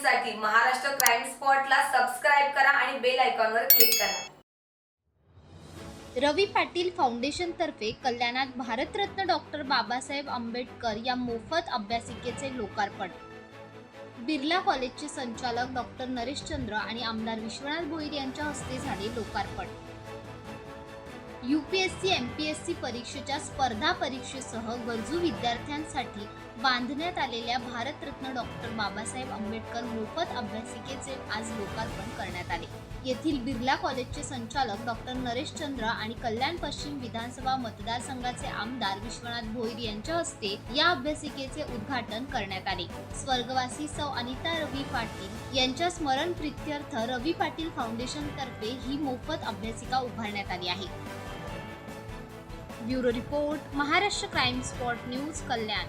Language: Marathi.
अपडेटसाठी महाराष्ट्र क्राईम स्पॉटला सबस्क्राईब करा आणि बेल आयकॉनवर क्लिक करा. रवी पाटील फाउंडेशनतर्फे कल्याणात भारतरत्न डॉक्टर बाबासाहेब आंबेडकर या मोफत अभ्यासिकेचे लोकार्पण. बिर्ला कॉलेजचे संचालक डॉक्टर नरेशचंद्र आणि आमदार विश्वनाथ भोईर यांच्या हस्ते झाले लोकार्पण. U P S C M P S C परीक्षेच्या स्पर्धा परीक्षेसह गरजू विद्यार्थ्यांसाठी बांधण्यात आलेल्या भारतरत्न डॉक्टर बाबासाहेब आंबेडकर मोफत अभ्यासिकेचे आज लोकार्पण करण्यात आले. येथील बिर्ला कॉलेजचे संचालक डॉक्टर नरेश चंद्र आणि कल्याण पश्चिम विधानसभा मतदारसंघाचे आमदार विश्वनाथ भोईर यांच्या हस्ते या अभ्यासिकेचे उद्घाटन करण्यात आले. स्वर्गवासी सौ अनिता रवी पाटील यांच्या स्मरण प्रित्यर्थ रवी पाटील फाउंडेशन तर्फे ही मोफत अभ्यासिका उभारण्यात आली आहे. Bureau report Maharashtra crime spot news Kalyan.